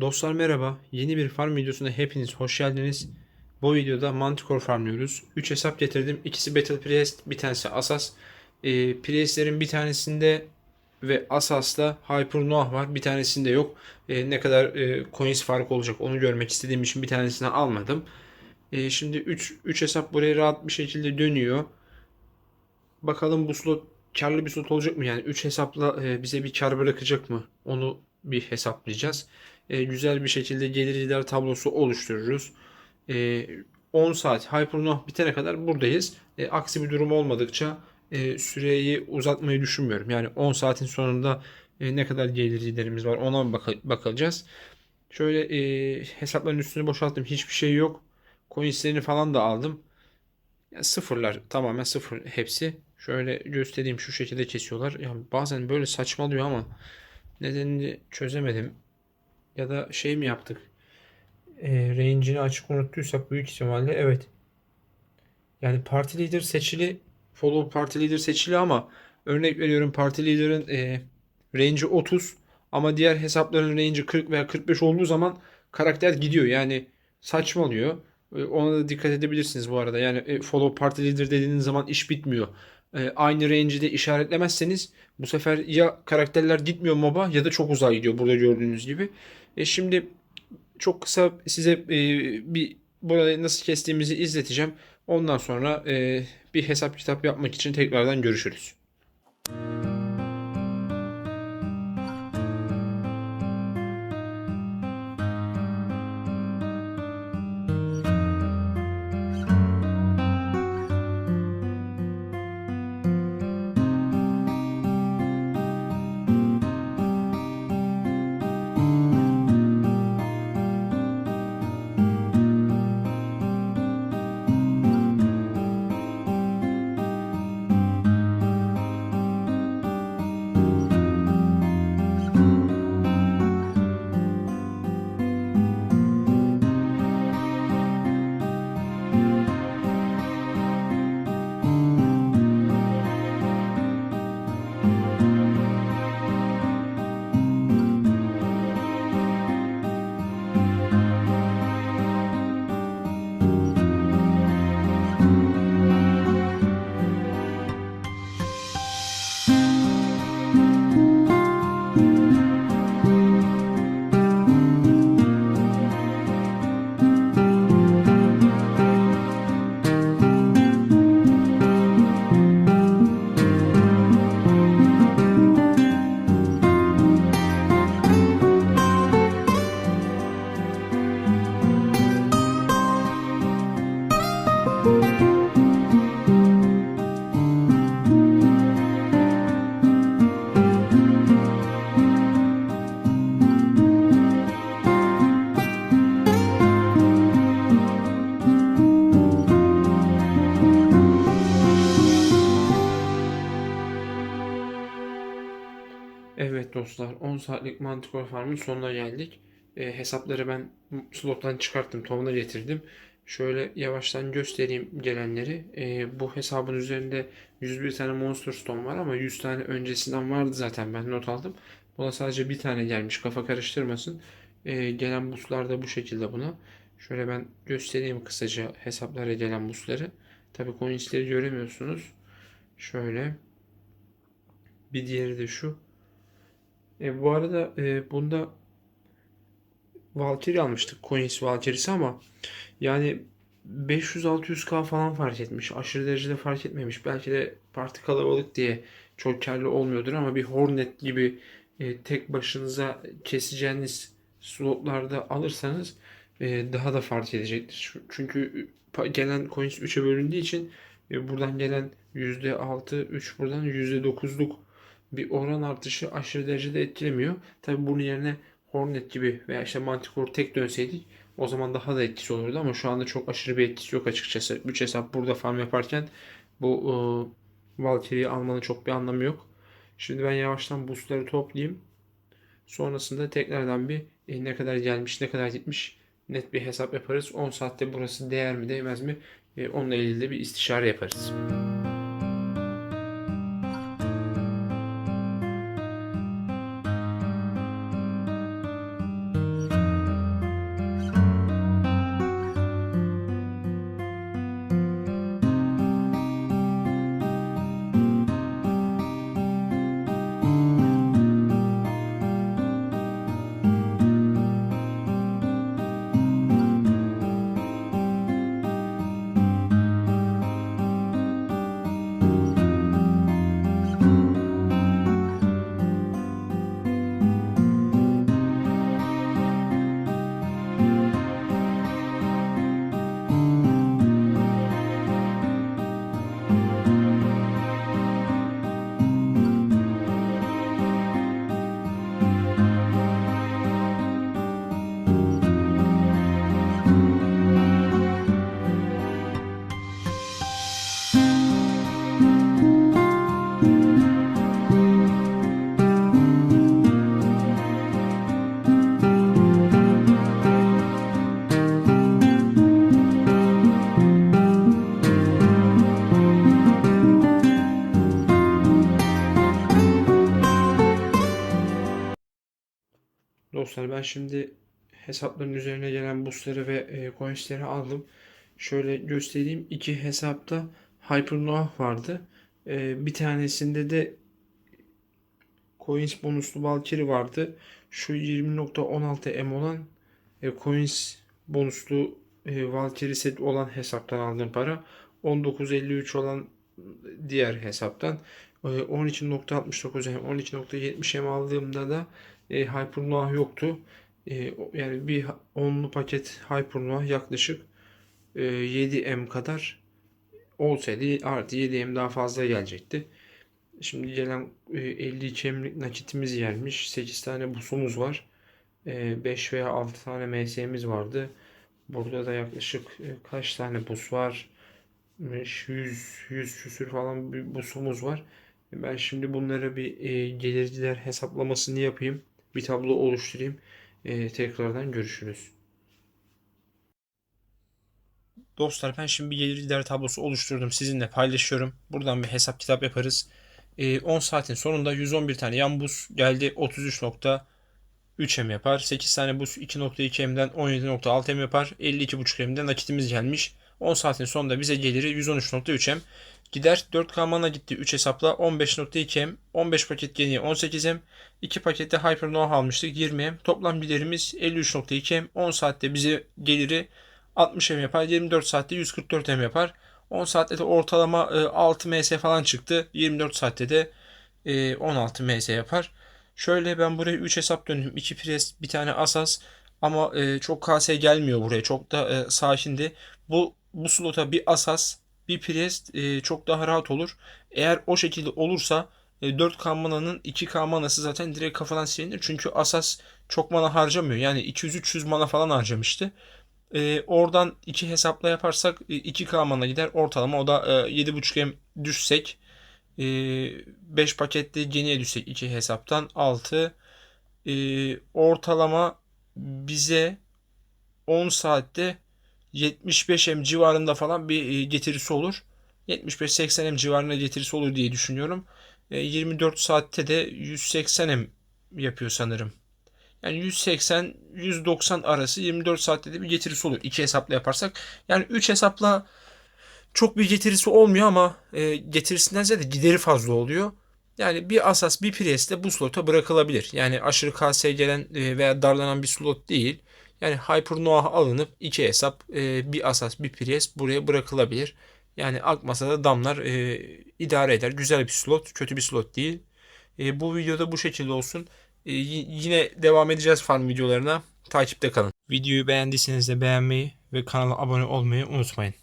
Dostlar merhaba. Yeni bir farm videosuna hepiniz hoş geldiniz. Bu videoda Manticore farmlıyoruz. 3 hesap getirdim. İkisi Battle Priest, bir tanesi Asas. Ee, Priest'lerin bir tanesinde ve Asas'ta Hyper Noah var. Bir tanesinde yok. Ee, ne kadar e, coins fark olacak onu görmek istediğim için bir tanesini almadım. Ee, şimdi 3 3 hesap buraya rahat bir şekilde dönüyor. Bakalım bu slot karlı bir slot olacak mı? Yani 3 hesapla e, bize bir kar bırakacak mı? Onu bir hesaplayacağız. E, güzel bir şekilde gelir gider tablosu oluştururuz. E, 10 saat Hypernoah bitene kadar buradayız. E, aksi bir durum olmadıkça e, süreyi uzatmayı düşünmüyorum. Yani 10 saatin sonunda e, ne kadar gelir giderimiz var ona baka- bakacağız. Şöyle e, hesapların üstünü boşalttım. Hiçbir şey yok. Coinslerini falan da aldım. Yani sıfırlar tamamen sıfır hepsi. Şöyle göstereyim şu şekilde kesiyorlar. Yani bazen böyle saçmalıyor ama nedenini çözemedim. Ya da şey mi yaptık? E, range'ini açık unuttuysak büyük ihtimalle evet. Yani parti leader seçili, follow parti leader seçili ama örnek veriyorum parti leader'ın e, range'i 30 ama diğer hesapların range'i 40 veya 45 olduğu zaman karakter gidiyor. Yani saçmalıyor. E, Ona da dikkat edebilirsiniz bu arada. Yani e, follow party leader dediğiniz zaman iş bitmiyor. E, aynı range'i de işaretlemezseniz bu sefer ya karakterler gitmiyor moba ya da çok uzağa gidiyor burada gördüğünüz gibi. E, şimdi çok kısa size e, bir burayı nasıl kestiğimizi izleteceğim. Ondan sonra e, bir hesap kitap yapmak için tekrardan görüşürüz. Evet dostlar 10 saatlik Manticore Farm'ın sonuna geldik. E, hesapları ben slottan çıkarttım, tovuna getirdim. Şöyle yavaştan göstereyim gelenleri. E, bu hesabın üzerinde 101 tane Monster Stone var ama 100 tane öncesinden vardı zaten ben not aldım. Buna sadece bir tane gelmiş kafa karıştırmasın. E, gelen buslar da bu şekilde buna. Şöyle ben göstereyim kısaca hesaplara gelen busları. Tabi coinsleri göremiyorsunuz. Şöyle. Bir diğeri de şu. E, bu arada e, bunda Valkyrie almıştık. Coins Valkyrie'si ama yani 500-600k falan fark etmiş. Aşırı derecede fark etmemiş. Belki de parti kalabalık diye çok karlı olmuyordur ama bir Hornet gibi e, tek başınıza keseceğiniz slotlarda alırsanız e, daha da fark edecektir. Çünkü pa- gelen coins 3'e bölündüğü için e, buradan gelen %6, 3 buradan %9'luk bir oran artışı aşırı derecede etkilemiyor. Tabi bunun yerine Hornet gibi veya işte Manticore tek dönseydik o zaman daha da etkisi olurdu ama şu anda çok aşırı bir etkisi yok açıkçası. 3 hesap burada farm yaparken bu e, Valkyrie'yi almanın çok bir anlamı yok. Şimdi ben yavaştan boostları toplayayım. Sonrasında tekrardan bir e, ne kadar gelmiş ne kadar gitmiş net bir hesap yaparız. 10 saatte burası değer mi değmez mi e, onunla ilgili de bir istişare yaparız. Dostlar ben şimdi hesapların üzerine gelen boostları ve e, coinsleri aldım. Şöyle göstereyim. İki hesapta Hypernoah vardı. E, bir tanesinde de coins bonuslu Valkyrie vardı. Şu 20.16 M olan e, coins bonuslu e, Valkyrie set olan hesaptan aldığım para. 19.53 olan diğer hesaptan. E, 12.69 M, 12.70 M aldığımda da e, Hypernoah yoktu. E, yani bir onlu paket Hypernoah yaklaşık e, 7M kadar olsaydı artı 7M daha fazla gelecekti. Şimdi gelen e, 52 emlik nakitimiz gelmiş. 8 tane busumuz var. E, 5 veya 6 tane MS'miz vardı. Burada da yaklaşık e, kaç tane bus var? 100 100 küsür falan bir busumuz var. Ben şimdi bunlara bir e, gelirciler hesaplamasını yapayım. Bir tablo oluşturayım. E, tekrardan görüşürüz. Dostlar ben şimdi bir gelirciler tablosu oluşturdum. Sizinle paylaşıyorum. Buradan bir hesap kitap yaparız. E, 10 saatin sonunda 111 tane yan bus geldi. 33.3 M yapar. 8 tane bus 2.2 M'den 17.6 M yapar. 52.5 M'den nakitimiz gelmiş. 10 saatin sonunda bize geliri 113.3 M. Gider 4K mana gitti 3 hesapla 15.2 M. 15 paket geriye 18 M. 2 pakette Hyper Noah almıştık 20 M. Toplam giderimiz 53.2 M. 10 saatte bize geliri 60 M yapar. 24 saatte 144 M yapar. 10 saatte de ortalama e, 6 MS falan çıktı. 24 saatte de e, 16 MS yapar. Şöyle ben buraya 3 hesap döndüm. 2 pres, bir tane asas. Ama e, çok KS gelmiyor buraya. Çok da e, sakindi. Bu bu slota bir asas, bir pres e, çok daha rahat olur. Eğer o şekilde olursa e, 4K mananın 2K manası zaten direkt kafadan silinir. Çünkü asas çok mana harcamıyor. Yani 200-300 mana falan harcamıştı. E, oradan iki hesapla yaparsak e, 2K mana gider. Ortalama o da e, 7.5 M düşsek 5 pakette geniye düşsek 2 hesaptan 6 ortalama bize 10 saatte 75 M civarında falan bir e, getirisi olur. 75-80 M civarında getirisi olur diye düşünüyorum. E, 24 saatte de 180 M yapıyor sanırım. Yani 180-190 arası 24 saatte de bir getirisi olur. İki hesapla yaparsak. Yani 3 hesapla çok bir getirisi olmuyor ama e, getirisinden ziyade gideri fazla oluyor. Yani bir asas bir pres bu slota bırakılabilir. Yani aşırı KS gelen e, veya darlanan bir slot değil. Yani Hypernoah alınıp iki hesap e, bir asas bir pres buraya bırakılabilir. Yani akmasa da damlar e, idare eder. Güzel bir slot, kötü bir slot değil. E, bu videoda bu şekilde olsun. E, yine devam edeceğiz farm videolarına. Takipte kalın. Videoyu beğendiyseniz de beğenmeyi ve kanala abone olmayı unutmayın.